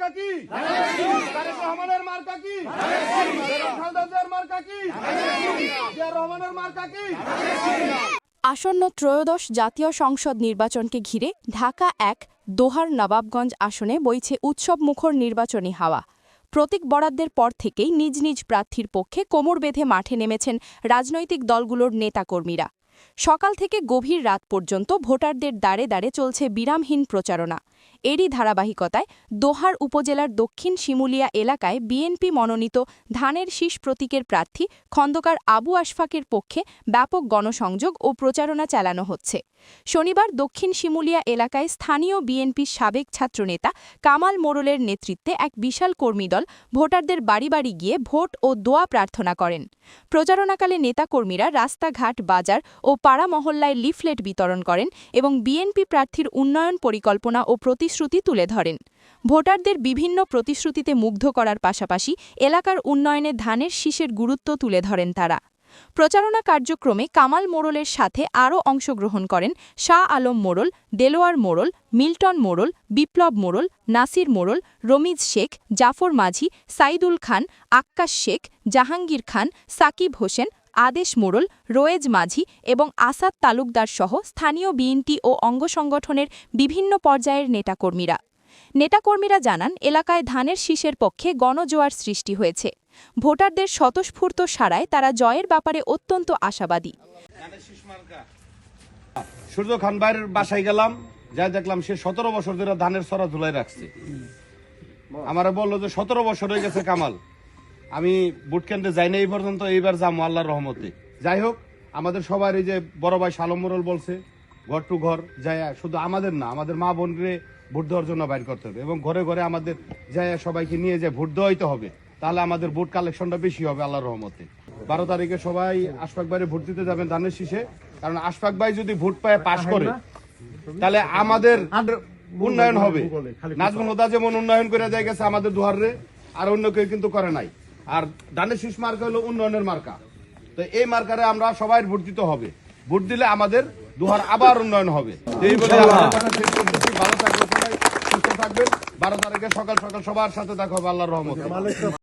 মার্কা কি? রহমানের মার্কা কি? মার্কা কি? রহমানের মার্কা কি? আসন্ন ত্রয়োদশ জাতীয় সংসদ নির্বাচনকে ঘিরে ঢাকা এক, দোহার নবাবগঞ্জ আসনে বইছে উৎসবমুখর নির্বাচনী হাওয়া। প্রতীক বরাদ্দের পর থেকেই নিজ নিজ প্রার্থীর পক্ষে কোমর বেঁধে মাঠে নেমেছেন রাজনৈতিক দলগুলোর নেতাকর্মীরা। সকাল থেকে গভীর রাত পর্যন্ত ভোটারদের দাঁড়ে দাঁড়ে চলছে বিরামহীন প্রচারণা। এরই ধারাবাহিকতায় দোহার উপজেলার দক্ষিণ শিমুলিয়া এলাকায় বিএনপি মনোনীত ধানের শীষ প্রতীকের প্রার্থী খন্দকার আবু আশফাকের পক্ষে ব্যাপক গণসংযোগ ও প্রচারণা চালানো হচ্ছে। শনিবার দক্ষিণ শিমুলিয়া এলাকায় স্থানীয় বিএনপির সাবেক ছাত্রনেতা কামাল মোড়লের নেতৃত্বে এক বিশাল কর্মীদল ভোটারদের বাড়ি বাড়ি গিয়ে ভোট ও দোয়া প্রার্থনা করেন। প্রচারণাকালে নেতাকর্মীরা রাস্তাঘাট, বাজার ও পাড়া মহল্লায় লিফলেট বিতরণ করেন এবং বিএনপি প্রার্থীর উন্নয়ন পরিকল্পনা ও প্রতিশ্রুতি তুলে ধরেন। ভোটারদের বিভিন্ন প্রতিশ্রুতিতে মুগ্ধ করার পাশাপাশি এলাকার উন্নয়নে ধানের শীষের গুরুত্ব তুলে ধরেন তারা। প্রচারণা কার্যক্রমে কামাল মোড়লের সাথে আরও অংশগ্রহণ করেন শাহ আলম মোড়ল, দেলোয়ার মোড়ল, মিল্টন মোড়ল, বিপ্লব মোড়ল, নাসির মোড়ল, রমিজ শেখ, জাফর মাঝি, সাইদুল খান আক্কাস শেখ, জাহাঙ্গীর খান, সাকিব হোসেন আদেশ মোড়ল রোয়েজ মাঝি এবং আসাদ তালুকদার সহ স্থানীয় বিএনটি ও অঙ্গ সংগঠনের বিভিন্ন পর্যায়ের নেতাকর্মীরা। নেতাকর্মীরা জানান, এলাকায় ধানের শীষের পক্ষে গণজোয়ার সৃষ্টি হয়েছে। ভোটারদের স্বতঃস্ফূর্ত সারায় তারা জয়ের ব্যাপারে অত্যন্ত আশাবাদী। সূর্য খান ভাইয়ের বাসায় গেলাম দেখলাম সে সতেরো বছর ধরে ধানের সরা ঝুলাই রাখছে। আমারে বলল যে সতেরো বছর হয়ে গেছে কামাল। আমি বুট কেন্দ্রে যাই না এই পর্যন্ত এইবার যাব আল্লাহর রহমতে। যাই হোক আমাদের সবার এই যে বড় ভাই সালম মোরল বলছে ঘর টু ঘর যাই শুধু আমাদের না আমাদের মা বোনরে ভোট দেওয়ার জন্য বাইর করতে হবে এবং ঘরে ঘরে আমাদের যাই সবাইকে নিয়ে যে ভোট দেওয়াইতে হবে তাহলে আমাদের ভোট কালেকশনটা বেশি হবে আল্লাহর রহমতে। বারো তারিখে সবাই আশফাক ভাইরে ভোট দিতে যাবেন ধানের শীষে কারণ আশফাক ভাই যদি ভোট পায় পাশ করে তাহলে আমাদের উন্নয়ন হবে। নাজমুল হুদা যেমন উন্নয়ন করে দিয়ে গেছে আমাদের দুয়ারে আর অন্য কেউ কিন্তু করে নাই। আর ধানের শীষ মার্কা হলো উন্নয়নের মার্কা। তো এই মার্কারে আমরা সবাই ভোট দিতে হবে। ভোট দিলে আমাদের দুহার আবার উন্নয়ন হবে। এই বলে। ভালো থাকবেন সুস্থ থাকবেন। বারো তারিখে সকাল সকাল সবার সাথে দেখা হবে আল্লাহর রহমতে।